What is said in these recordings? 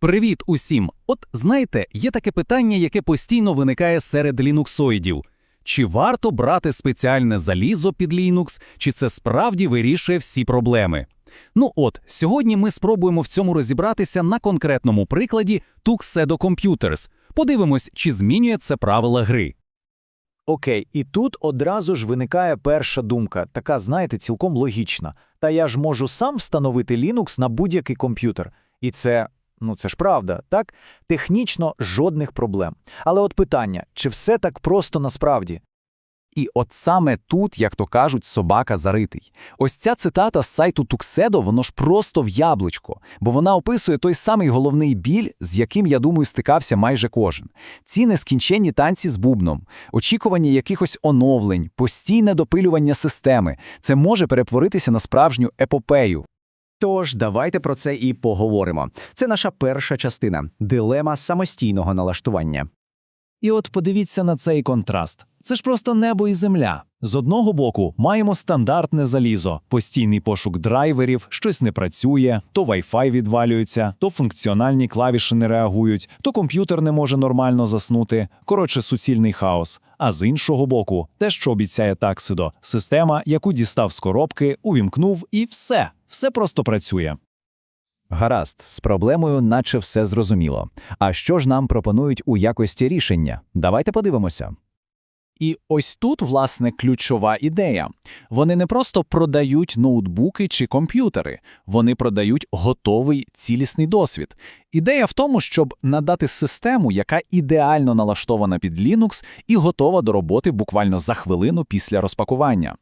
Привіт усім! От знаєте, є таке питання, яке постійно виникає серед лінуксоїдів. Чи варто брати спеціальне залізо під Linux, чи це справді вирішує всі проблеми? Ну от, сьогодні ми спробуємо в цьому розібратися на конкретному прикладі Tuxedo Computers. Подивимось, чи змінює це правила гри. Окей, і тут одразу ж виникає перша думка, така, знаєте, цілком логічна. Та я ж можу сам встановити Linux на будь-який комп'ютер. І це, ну це ж правда, так? Технічно жодних проблем. Але от питання, чи все так просто насправді? І от саме тут, як то кажуть, собака заритий. Ось ця цитата з сайту Tuxedo, воно ж просто в яблучко, бо вона описує той самий головний біль, з яким, я думаю, стикався майже кожен. Ці нескінченні танці з бубном, очікування якихось оновлень, постійне допилювання системи. Це може перетворитися на справжню епопею. Тож давайте про це і поговоримо. Це наша перша частина дилема самостійного налаштування. І от подивіться на цей контраст. Це ж просто небо і земля. З одного боку маємо стандартне залізо, постійний пошук драйверів, щось не працює, то Wi-Fi відвалюється, то функціональні клавіші не реагують, то комп'ютер не може нормально заснути. Коротше, суцільний хаос. А з іншого боку, те, що обіцяє Таксидо, система, яку дістав з коробки, увімкнув, і все, все просто працює. Гаразд, з проблемою наче все зрозуміло. А що ж нам пропонують у якості рішення? Давайте подивимося. І ось тут, власне, ключова ідея. Вони не просто продають ноутбуки чи комп'ютери, вони продають готовий цілісний досвід. Ідея в тому, щоб надати систему, яка ідеально налаштована під Linux і готова до роботи буквально за хвилину після розпакування.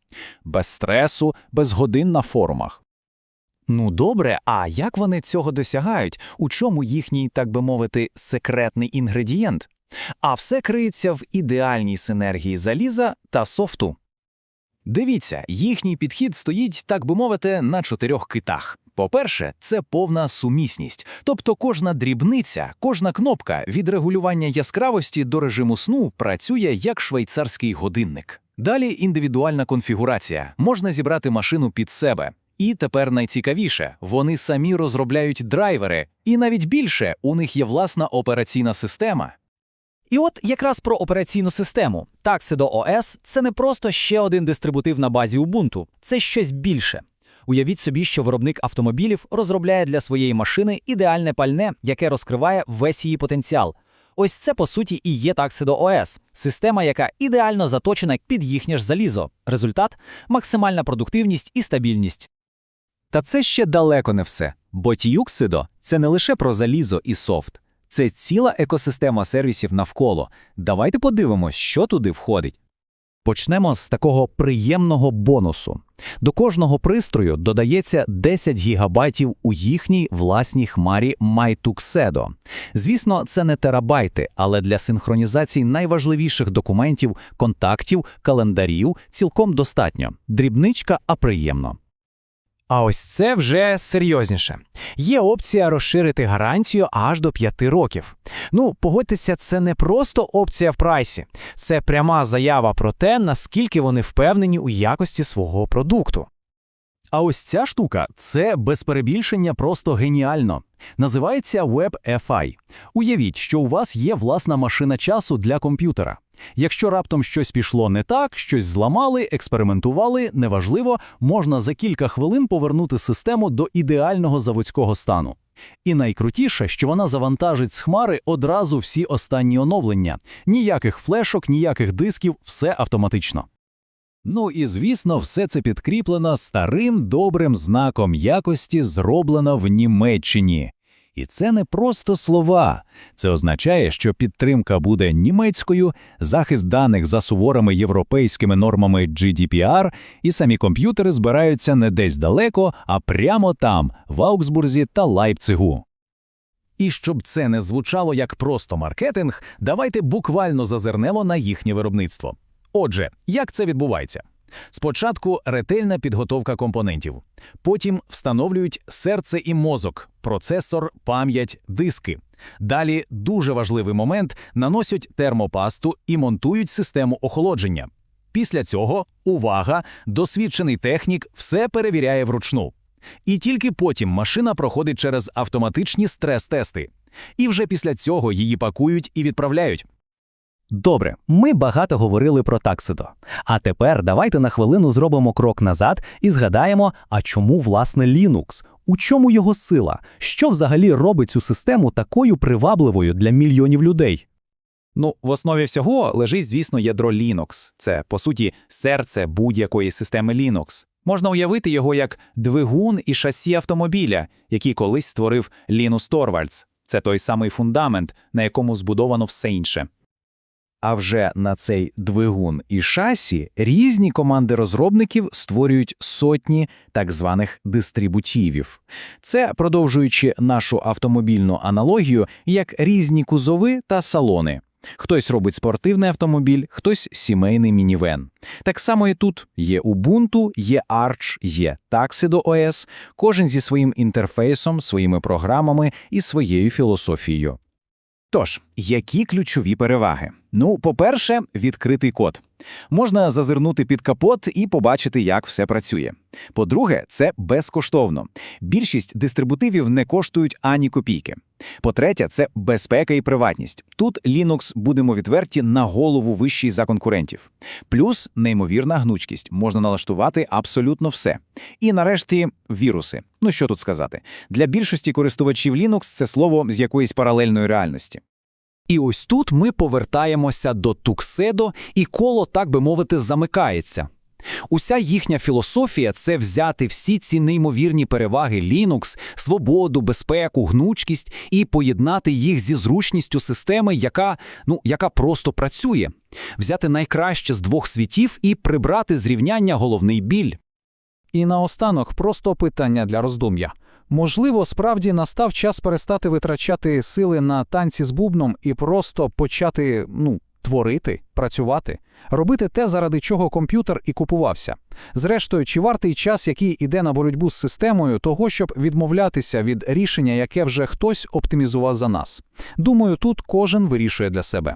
Без стресу, без годин на форумах. Ну добре, а як вони цього досягають? У чому їхній, так би мовити, секретний інгредієнт? А все криється в ідеальній синергії заліза та софту. Дивіться, їхній підхід стоїть, так би мовити, на чотирьох китах. По-перше, це повна сумісність, тобто кожна дрібниця, кожна кнопка від регулювання яскравості до режиму сну працює як швейцарський годинник. Далі індивідуальна конфігурація. Можна зібрати машину під себе. І тепер найцікавіше, вони самі розробляють драйвери, і навіть більше у них є власна операційна система. І от якраз про операційну систему. Tuxedo OS – це не просто ще один дистрибутив на базі Ubuntu, це щось більше. Уявіть собі, що виробник автомобілів розробляє для своєї машини ідеальне пальне, яке розкриває весь її потенціал. Ось це, по суті, і є Tuxedo OS – система, яка ідеально заточена під їхнє ж залізо. Результат – максимальна продуктивність і стабільність. Та це ще далеко не все, бо Tuxedo – це не лише про залізо і софт. Це ціла екосистема сервісів навколо. Давайте подивимось, що туди входить. Почнемо з такого приємного бонусу. До кожного пристрою додається 10 гігабайтів у їхній власній хмарі MyTuxedo. Звісно, це не терабайти, але для синхронізації найважливіших документів, контактів, календарів цілком достатньо. Дрібничка, а приємно. А ось це вже серйозніше. Є опція розширити гарантію аж до 5 років. Ну, погодьтеся, це не просто опція в прайсі, це пряма заява про те, наскільки вони впевнені у якості свого продукту. А ось ця штука це без перебільшення просто геніально. Називається WebFI. Уявіть, що у вас є власна машина часу для комп'ютера. Якщо раптом щось пішло не так, щось зламали, експериментували, неважливо, можна за кілька хвилин повернути систему до ідеального заводського стану. І найкрутіше, що вона завантажить з хмари одразу всі останні оновлення. Ніяких флешок, ніяких дисків, все автоматично. Ну і звісно, все це підкріплено старим добрим знаком якості, зроблено в Німеччині. І це не просто слова. Це означає, що підтримка буде німецькою, захист даних за суворими європейськими нормами GDPR, і самі комп'ютери збираються не десь далеко, а прямо там, в Аугсбурзі та Лайпцигу. І щоб це не звучало як просто маркетинг, давайте буквально зазирнемо на їхнє виробництво. Отже, як це відбувається? Спочатку ретельна підготовка компонентів, потім встановлюють серце і мозок, процесор, пам'ять, диски. Далі дуже важливий момент наносять термопасту і монтують систему охолодження. Після цього увага, досвідчений технік все перевіряє вручну. І тільки потім машина проходить через автоматичні стрес-тести. І вже після цього її пакують і відправляють. Добре, ми багато говорили про Таксидо. А тепер давайте на хвилину зробимо крок назад і згадаємо, а чому власне Linux? У чому його сила? Що взагалі робить цю систему такою привабливою для мільйонів людей? Ну, в основі всього лежить, звісно, ядро Linux. Це, по суті, серце будь-якої системи Linux. Можна уявити його як двигун і шасі автомобіля, який колись створив Лінус Торвальдс. Це той самий фундамент, на якому збудовано все інше. А вже на цей двигун і шасі різні команди розробників створюють сотні так званих дистрибутивів. Це, продовжуючи нашу автомобільну аналогію, як різні кузови та салони. Хтось робить спортивний автомобіль, хтось сімейний мінівен. Так само і тут є Ubuntu, є Arch, є Tuxedo OS, кожен зі своїм інтерфейсом, своїми програмами і своєю філософією. Тож, які ключові переваги? Ну, по-перше, відкритий код. Можна зазирнути під капот і побачити, як все працює. По-друге, це безкоштовно. Більшість дистрибутивів не коштують ані копійки. По-третє, це безпека і приватність. Тут Linux, будемо відверті, на голову вищий за конкурентів. Плюс неймовірна гнучкість. Можна налаштувати абсолютно все. І нарешті віруси. Ну що тут сказати? Для більшості користувачів Linux це слово з якоїсь паралельної реальності. І ось тут ми повертаємося до Тукседо, і коло, так би мовити, замикається. Уся їхня філософія це взяти всі ці неймовірні переваги Linux, свободу, безпеку, гнучкість і поєднати їх зі зручністю системи, яка, ну, яка просто працює. Взяти найкраще з двох світів і прибрати з рівняння головний біль. І наостанок просто питання для роздум'я. Можливо, справді настав час перестати витрачати сили на танці з бубном і просто почати, ну, творити, працювати, робити те, заради чого комп'ютер і купувався. Зрештою, чи вартий час, який іде на боротьбу з системою, того, щоб відмовлятися від рішення, яке вже хтось оптимізував за нас? Думаю, тут кожен вирішує для себе.